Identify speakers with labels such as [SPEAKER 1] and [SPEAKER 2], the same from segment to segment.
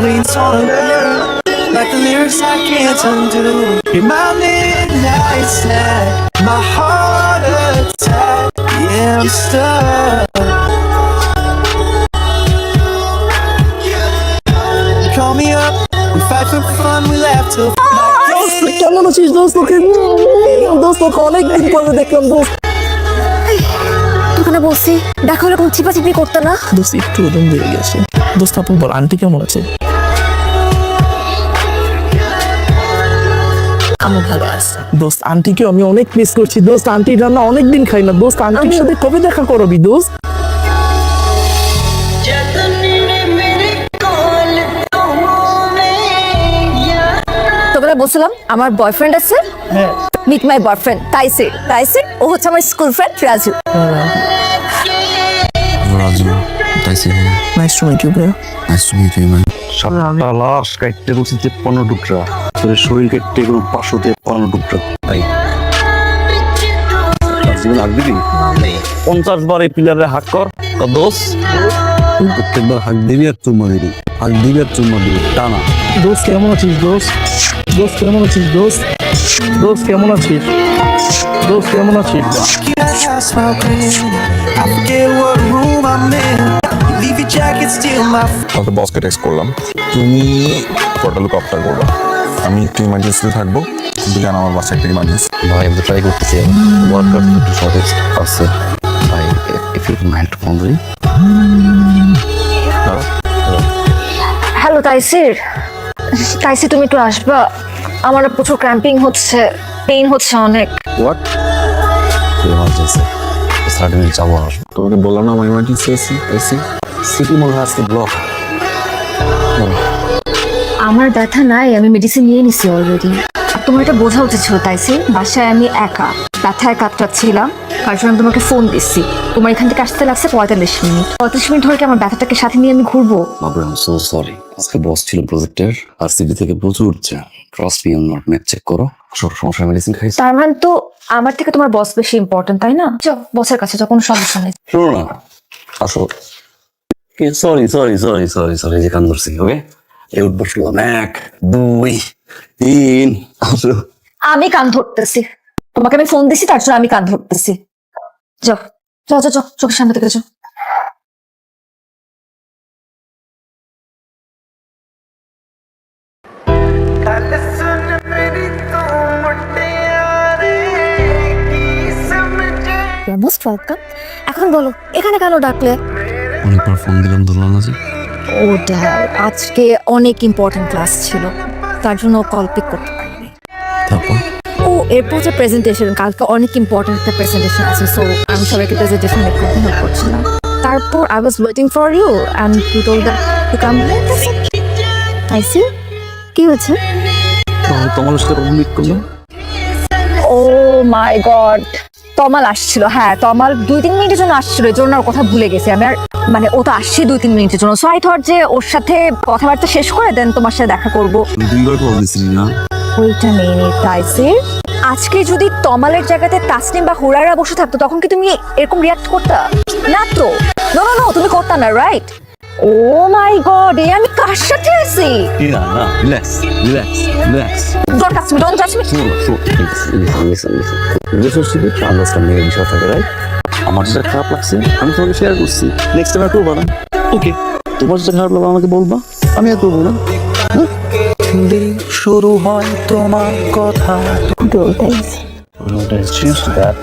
[SPEAKER 1] leans on a mirror, like the lyrics I can't undo. In my midnight snack, my heart attack. Yeah, I'm stuck. Call me up, we fight for fun, we laugh till.
[SPEAKER 2] কেমন আছিস দোস্ত তোকে দোস্ত তোকে অনেকদিন পরে দেখলাম দোস্ত
[SPEAKER 3] ওখানে বসি দেখো এরকম চিপাচিপি করতে না
[SPEAKER 2] দোস্ত একটু ওজন বেড়ে গেছে দোস্ত আপু বল আন্টি কেমন আছে
[SPEAKER 3] আমি ভালো আছি।
[SPEAKER 2] দোস্ত আন্টিকে আমি অনেক মিস করছি। দোস্ত আন্টি রান্না অনেকদিন খাই না। দোস্ত আন্টির সাথে কবে দেখা করবি দোস্ত?
[SPEAKER 3] না বলছিলাম আমার বয়ফ্রেন্ড আছে?
[SPEAKER 2] হ্যাঁ।
[SPEAKER 3] Meet my boyfriend Taisir Taisir ও হচ্ছে আমার school friend Raju.
[SPEAKER 4] Raju Taisir
[SPEAKER 2] nice to meet you bro
[SPEAKER 4] nice to meet you man লাশ কাটতে তেপ্পান্ন টুকরা। তোর শরীর কাটতে কোনো পাঁচশো তেপ্পান্ন টুকরা। তাই জীবন হাক দিবি? পঞ্চাশ বার এই পিলারে হাক কর দোষ। প্রত্যেকবার হাক দিবি আর চুম্মা দিবি। হাক দিবি আর চুম্মা দিবি টানা।
[SPEAKER 2] দোস্ত কেমন আছিস দোস্ত? দোস্ত কেমন আছিস দোস্ত? দোস্ত কেমন আছিস? দোস্ত কেমন আছিস?
[SPEAKER 1] Leave your jacket, steal my
[SPEAKER 5] আমাকে বসকে টেক্সট করলাম। তুমি পোর্টালে কপ্টার করবা। আমি একটু ইমার্জেন্সিতে থাকব। কিন্তু জানো আমার বাসা একটা ইমার্জেন্সি
[SPEAKER 4] ভাই আমি ট্রাই করতেছি। ওয়ার্কআউট একটু শর্টেজ আছে। ভাই ইফ ইউ মাইন্ড ফোন করি।
[SPEAKER 3] হ্যালো তাইসির তাইসির তুমি একটু আসবা? আমার প্রচুর ক্র্যাম্পিং হচ্ছে পেইন হচ্ছে অনেক।
[SPEAKER 4] হোয়াট ইমার্জেন্সি মিনিট যাব
[SPEAKER 5] তোমাকে বললাম না আমার ইমার্জেন্সি আছে এসি
[SPEAKER 4] সিটি মনে হয় আজকে ব্লক
[SPEAKER 3] আমার ব্যথা নাই আমি মেডিসিন নিয়ে নিছি অলরেডি তোমার এটা বোঝা উচিত ছিল তাইসি বাসায় আমি একা ব্যথায় কাতরাচ্ছিলাম। তার জন্য আমি তোমাকে ফোন দিচ্ছি। তোমার এখান থেকে আসতে লাগছে পঁয়তাল্লিশ মিনিট। পঁয়তাল্লিশ মিনিট ধরে কি আমার ব্যথাটাকে সাথে নিয়ে আমি ঘুরবো?
[SPEAKER 4] বাবু আই সো সরি আজকে বস ছিল প্রজেক্টের আর সিটি থেকে প্রচুর চা cross me on not match check করো। সব সমস্যা মেডিসিন খাইছি।
[SPEAKER 3] তার মানে তো আমার থেকে তোমার বস বেশি ইম্পর্টেন্ট তাই না? বসের কাছে যখন সমস্যা নেই।
[SPEAKER 4] শোনো না আসো। Sorry sorry sorry sorry sorry যে কান ধরছি ওকে এই উঠবো শুনলাম এক দুই তিন
[SPEAKER 3] আমি কান ধরতেছি। তোমাকে আমি ফোন দিছি তার জন্য আমি কান ধরতেছি। যাও যাও যাও যাও চোখের সামনে থেকে যাও। মোস্ট ওয়েলকাম এখন বলো এখানে কেন ডাকলে?
[SPEAKER 4] অনেকবার ফোন দিলাম ধরলাম না যে।
[SPEAKER 3] ও আজকে অনেক ইম্পর্টেন্ট ক্লাস ছিল তার জন্য কল পিক করতে পারিনি।
[SPEAKER 4] তারপর?
[SPEAKER 3] ও এরপর যে প্রেজেন্টেশন কালকে অনেক ইম্পর্টেন্ট একটা প্রেজেন্টেশন আছে সো আমি সবাইকে প্রেজেন্টেশন মেক করতে হেল্প করছিলাম। তারপর I was waiting for you and you told that to come I see কি হয়েছে?
[SPEAKER 4] তোমার সাথে মিট করলাম।
[SPEAKER 3] ও মাই গড তমাল আসছিল হ্যাঁ তমাল দুই তিন মিনিটের জন্য আসছিল জন্য ওর কথা ভুলে গেছি আমি। আর মানে ও তো আসছে দুই তিন মিনিটের জন্য। সো আই থট যে ওর সাথে কথাবার্তা শেষ করে দেন তোমার সাথে দেখা করব।
[SPEAKER 4] না?
[SPEAKER 3] ওইটা নেই নেই তাইসির আজকে যদি তমালের জায়গাতে তাসনিম বা হুরারা বসে থাকতো তখন কি তুমি এরকম রিয়াক্ট করতা? না তো। নো নো নো তুমি করতা না রাইট ও মাই গড এ আমি কার সাথে আছি?
[SPEAKER 4] না না relax relax relax
[SPEAKER 3] don't touch me don't touch me
[SPEAKER 4] understanding এর বিষয় থাকে রাইট আমার যেটা খারাপ লাগছে আমি তোমাকে শেয়ার করছি। নেক্সট টাইম আর করব না। ওকে তোমার যেটা খারাপ লাগবে আমাকে বলবা? আমি আর করব না।
[SPEAKER 1] দিন শুরু হয় তোমার কথা।
[SPEAKER 4] Cheers to that.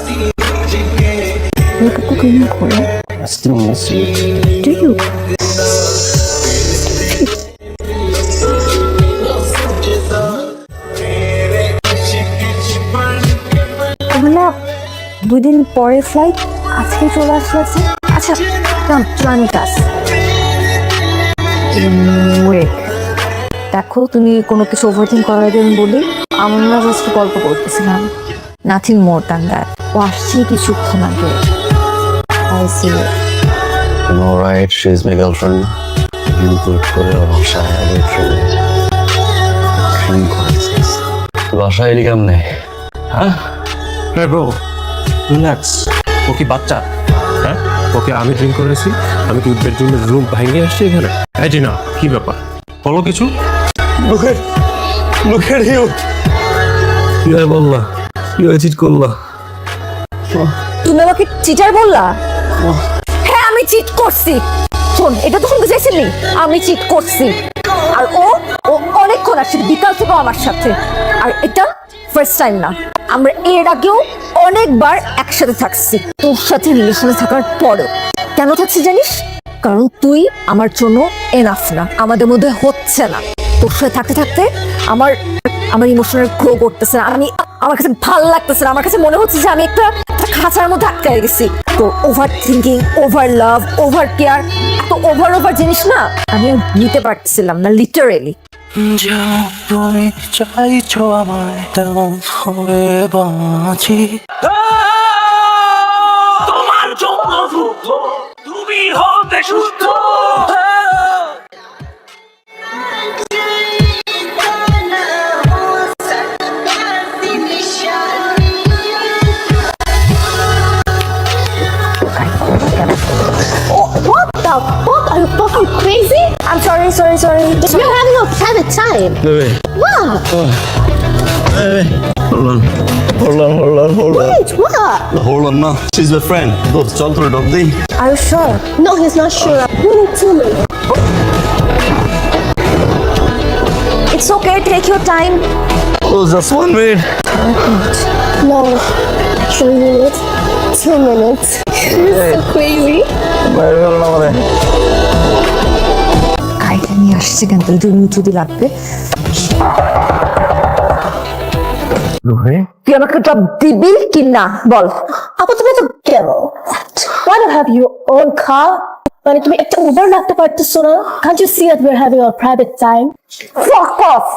[SPEAKER 4] I still miss you.
[SPEAKER 3] Do you? দুই দিন পরে ফ্লাইট আজকে চলে আসলে আচ্ছা কাম জয়েন কাজ। দেখো তুমি কোনো কিছু ওভারথিং করার আগে আমি বলি আমরা জাস্ট গল্প করতেছিলাম। নাথিং মোর দ্যান দ্যাট ও আসছি কিছুক্ষণ আগে। I see?
[SPEAKER 4] She's my girlfriend. কিন্তু করে ওর বাসায় আগে ট্রেনে ড্রিঙ্ক করেছিস তুই বাসায় এলি কেমনে হ্যাঁ
[SPEAKER 6] হ্যাঁ ব্রো রিল্যাক্স ও কি বাচ্চা? হ্যাঁ? ওকে আমি ড্রিঙ্ক করেছি। আমি কি বেডরুমের রুম ভাঙিয়ে আসছি এখানে। এই না কি ব্যাপার? বলো কিছু।
[SPEAKER 4] Look at, look কি হয় বললা কি হয় চিট করলা
[SPEAKER 3] তুমি আমাকে চিটার বললা? হ্যাঁ আমি চিট করছি। শোন এটা তো শুনতে চাইছিলি? আমি চিট করছি। আর ও ও অনেকক্ষণ আসছে বিকাল থেকে আমার সাথে। আর এটা ফার্স্ট টাইম না। আমরা এর আগেও অনেকবার একসাথে থাকছি। তোর সাথে রিলেশনে থাকার পরেও। কেন থাকছি জানিস? কারণ তুই আমার জন্য এনাফ না। আমাদের মধ্যে হচ্ছে না। তোর সাথে থাকতে থাকতে আমার আমার ইমোশনাল গ্রো করতেছে না। আমি, আমার কাছে ভালো লাগতেছে না। আমার কাছে মনে হচ্ছে যে আমি একটা খাঁচার মধ্যে আটকায় গেছি। তো over thinking over love over care এত ওভার ওভার জিনিস না, আমি নিতে পারছিলাম না লিটারেলি
[SPEAKER 1] যেমন তুমি চাইছো আমায় তেমন হবে বাঁচি। তোমার জন্য তুমি হবে সুস্থ
[SPEAKER 7] time. Baby. What? Oh. Baby.
[SPEAKER 4] Hold on. Hold on, hold on, hold on.
[SPEAKER 7] Wait, what?
[SPEAKER 4] Hold on now. She's a friend. Those chocolate of thee.
[SPEAKER 3] Are you sure?
[SPEAKER 7] No, he's not sure. Uh. Give it to me.
[SPEAKER 3] It's okay, take your time.
[SPEAKER 4] Oh, just one minute.
[SPEAKER 7] No. Two minutes. Two minutes. It's so crazy.
[SPEAKER 4] বাইরে গেল
[SPEAKER 3] নিয়ে আসছে কেন তুই যদি লাগবে। তুই আমাকে জব দিবি কি না? বল।
[SPEAKER 7] আপু তুমি Why not have your own car? মানে তুমি একটা উবার রাখতে পারতেছো না? Can't you see that we're having our private time?
[SPEAKER 3] Fuck off!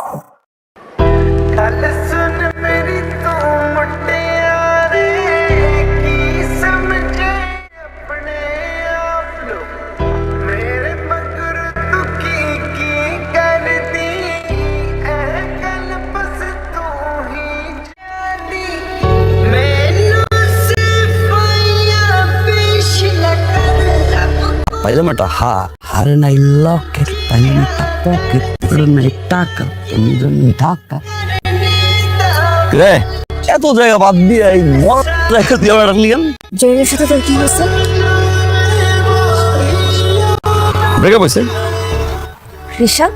[SPEAKER 4] তুমি জন্য টাকা রে এত জায়গা বাদ দিয়ে এই জায়গা দিয়ে রাখলি কেন
[SPEAKER 3] জয়ের সাথে তোর কি হয়েছে
[SPEAKER 4] ব্রেকআপ হয়েছে
[SPEAKER 3] রিশা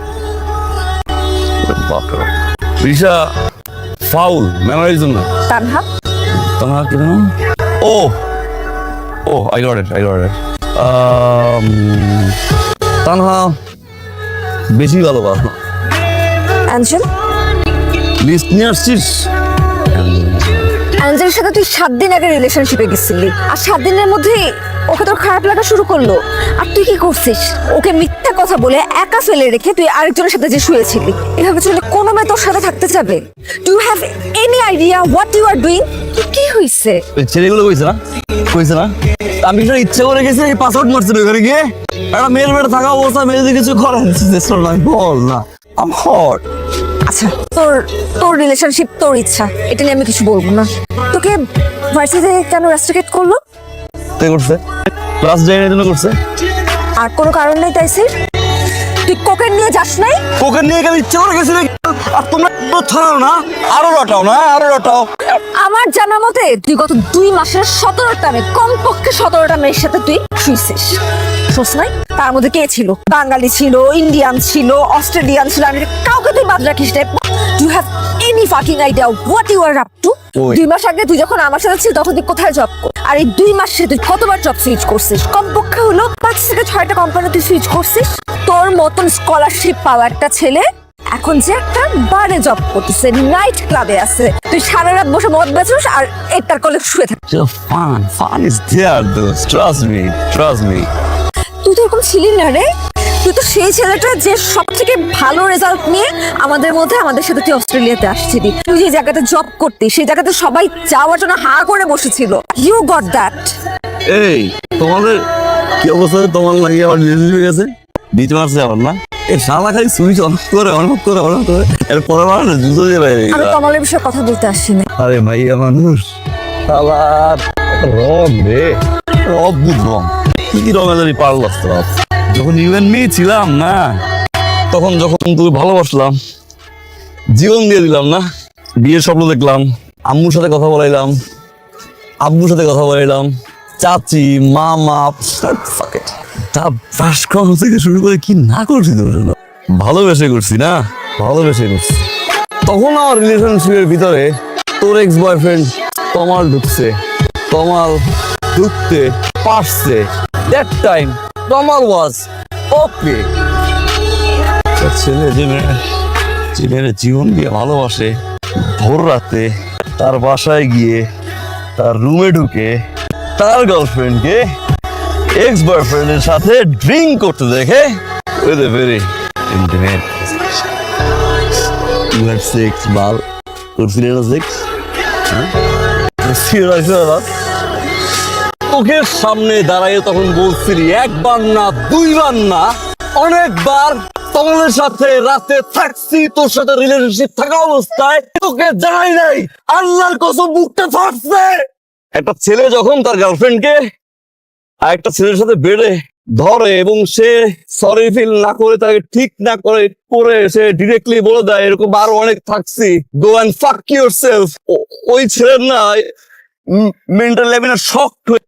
[SPEAKER 4] বাপরে রিসা ফাউল মেমোরির জন্য
[SPEAKER 3] তানহা
[SPEAKER 4] তোমার কি oh O I got it I got it Tanha বেশি ভালোবাসা লিস্ট নিয়ে আসছিস?
[SPEAKER 3] অ্যাঞ্জেলের সাথে তুই সাত দিন আগে রিলেশনশিপে গেছিলি। আর সাত দিনের মধ্যে ওকে তোর খারাপ লাগা শুরু করল। আর তুই কি করছিস? ওকে মিথ্যা কথা বলে একা ফেলে রেখে তুই আরেকজনের সাথে যে শুয়েছিলি, এভাবে চলে কোনো মেয়ে তোর সাথে থাকতে যাবে do have any idea what you are doing কি
[SPEAKER 4] হইছে? ছেলেগুলো কইছে না? কইছে না? আমি তো ইচ্ছে করে গেছি পাসওয়ার্ড মারছিল ওখানে গিয়ে। একটা মেয়ের বেড়ে থাকা অবস্থা মেয়ে কিছু করে না বল না আম হট
[SPEAKER 3] আচ্ছা তোর তোর রিলেশনশিপ তোর ইচ্ছা এটা নিয়ে আমি কিছু বলব না। তোকে ভার্সিটি কেন রেস্ট্রিকেট করল?
[SPEAKER 4] তে করছে? ক্লাস যাই জন্য করছে।
[SPEAKER 3] আর কোনো কারণ নেই তাই স্যার তুই কোকেন নিয়ে যাস নাই?
[SPEAKER 4] ওকে নিয়ে গেলে ইচ্ছে করে গেছিল আর তোমরা ছড়াও না আরও রটাও না আরও রটাও।
[SPEAKER 3] আমার জানা মতে তুই গত দুই মাসের সতেরোটা মেয়ে কমপক্ষে সতেরোটা মেয়ের সাথে তুই শুইছিস। শোস নাই তার মধ্যে কে ছিল? বাঙালি ছিল ইন্ডিয়ান ছিল অস্ট্রেলিয়ান ছিল আমি কাউকে তুই বাদ রাখিস না you have any fucking idea what you are up to দুই মাস আগে তুই যখন আমার সাথে ছিল তখন তুই কোথায় জব কর আর এই দুই মাসে তুই কতবার জব সুইচ করছিস? কমপক্ষে হলো পাঁচ থেকে ছয়টা কোম্পানি তুই সুইচ করছিস। তোর মতন স্কলারশিপ পাওয়া একটা ছেলে এখন যে একটা বারে জব করতেছে নাইট ক্লাবে আছে। তুই সারা রাত বসে মদ বেচোস আর এটার কলে শুয়ে থাকিস
[SPEAKER 4] fun fun is there those trust me trust me
[SPEAKER 3] তুই তো এরকম ছিলি না রে। তুই তো সেই ছেলেটা যে সব থেকে ভালো রেজাল্ট নিয়ে আমাদের মধ্যে আমাদের সাথে তুই অস্ট্রেলিয়াতে আসছিলি। তুই যে জায়গাতে জব করতি সেই জায়গাতে সবাই যাওয়ার জন্য হা করে বসেছিল। ইউ গট দ্যাট
[SPEAKER 4] এই তোমাদের কি অবস্থা? তোমার লাগে আমার রিলেশনশিপ হয়ে গেছে? দিতে পারছে আমার না? শালা খালি সুইচ অন করে অন করে অন করে এর পরে বার না জুতো দিয়ে বাইরে
[SPEAKER 3] আমি কমলের বিষয়ে কথা বলতে আসিনি।
[SPEAKER 4] আরে ভাইয়া মানুষ। শালার রং রে। অদ্ভুত রং। কি কি রঙে জানি পারল যখন ইউ এন্ড মি ছিলাম, না, তখন যখন তুই ভালোবাসলাম, জীবন দিয়ে দিলাম, না, বিয়ের স্বপ্ন দেখলাম, আম্মুর সাথে কথা বলাইলাম, আব্বুর সাথে কথা বলাইলাম, চাচি, মামা। তা করানো থেকে শুরু করে কি না করছি তোর জন্য ভালোবেসে করছি, না, ভালোবেসে করছি। তখন আমার রিলেশনশিপের ভিতরে তোর এক্স বয়ফ্রেন্ড তমাল ঢুকছে তমাল ঢুকতে পারছে। That time Tamal was okay ছেলে যে যে মেয়ের জীবন দিয়ে ভালোবাসে, ভোর রাতে তার বাসায় গিয়ে তার রুমে ঢুকে তার গার্লফ্রেন্ডকে এক্স বয়ফ্রেন্ডের সাথে ড্রিঙ্ক করতে দেখে with a very intimate you had sex বাল না সেক্স চোখের সামনে দাঁড়াইয়ে তখন বলছিলি একবার না, দুইবার না, অনেকবার তোমাদের সাথে রাতে থাকছি, তোর সাথে রিলেশনশিপ থাকা অবস্থায়, তোকে জানাই নাই, আল্লাহর কসম বুকটা ফাটছে। একটা ছেলে যখন তার গার্লফ্রেন্ডকে আর একটা ছেলের সাথে বেড়ে ধরে এবং সে সরি ফিল না করে, তাকে ঠিক না করে করে সে ডিরেক্টলি বলে দেয়, এরকম আরও অনেক থাকছি go and fuck yourself ওই ছেলের না মেন্টাল লেভেল শক হয়ে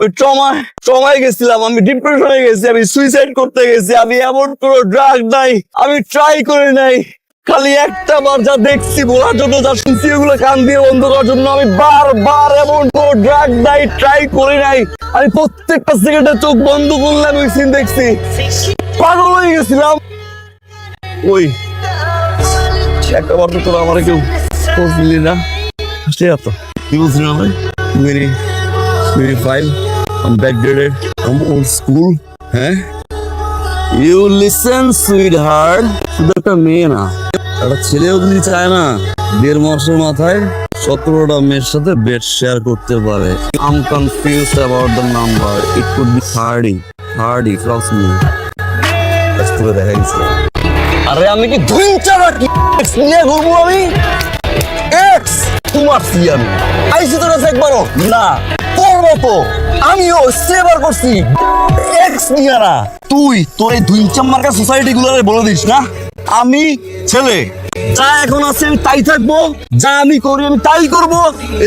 [SPEAKER 4] ওই ট্রমায় ট্রমায় গেছিলাম, আমি ডিপ্রেশনে গেছি, আমি সুইসাইড করতে গেছি, আমি এমন কোনো ড্রাগ নাই, আমি ট্রাই করে নাই। খালি একটা যা দেখছি, বলার জন্য যা শুনছি, ওগুলো কান দিয়ে বন্ধ করার জন্য আমি বারবার এমন কোনো ড্রাগ নাই ট্রাই করে নাই। আমি প্রত্যেকটা সেকেন্ডে চোখ বন্ধ করলাম, ওই সিন দেখছি। পাগল হয়ে গেছিলাম। ওই, একটা বার আমার কেউ নিলি না। সে তো কি বলছিলি না মেরি Mary file Backdated. I'm old school. হ্যাঁ ইউ লিসেন সুইট হার্ট শুধু একটা মেয়ে না। একটা ছেলেও যদি চায় না। দেড় মাসের মাথায় সতেরোটা মেয়ের সাথে বেড শেয়ার করতে পারে। I'm confuse about the number it could be thirty thirty plus me দেখা গেছে আরে, আমি কি দুই চারা কি নিয়ে ঘুরবো আমি? এক্স তোমার সি আমি। আইসি তোর একবারও। না। মতো। আমিও সেবার করছি। এক্স নিয়ে না তুই তোর এই দুই চাম্মার্কা সোসাইটি গুলোরে বলে দিস না? আমি ছেলে। যা এখন আছে আমি তাই থাকব, যা আমি করি আমি তাই করব।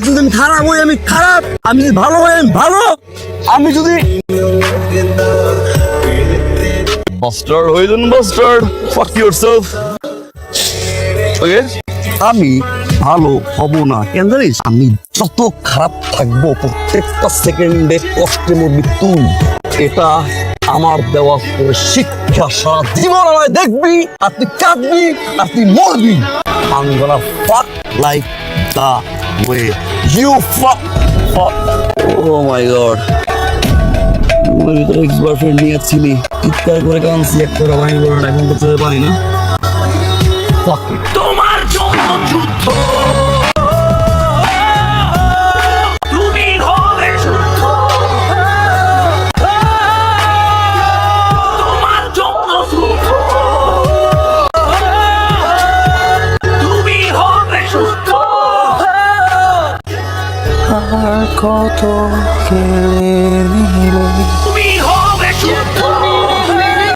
[SPEAKER 4] যদি আমি খারাপ হই আমি খারাপ, আমি যদি ভালো হই আমি ভালো। আমি যদি bastard bastard fuck yourself okay আমি ভালো হব না। কেন জানিস? আমি যত খারাপ থাকব, প্রত্যেকটা সেকেন্ডে কষ্টে মরবি তুই। এটা আমার দেওয়া শিক্ষা সারা জীবন আমায় দেখবি, আর তুই কাঁদবি, আর তুই মরবি। আমি গলা ফাক like the way you fuck fuck oh my god ভিতরে এক্স বয়ফ্রেন্ড নিয়ে ছিলি চিৎকার করে একটা ভাই বলে এখন করতে পারি না.
[SPEAKER 8] তোমার জন্য যুদ্ধ।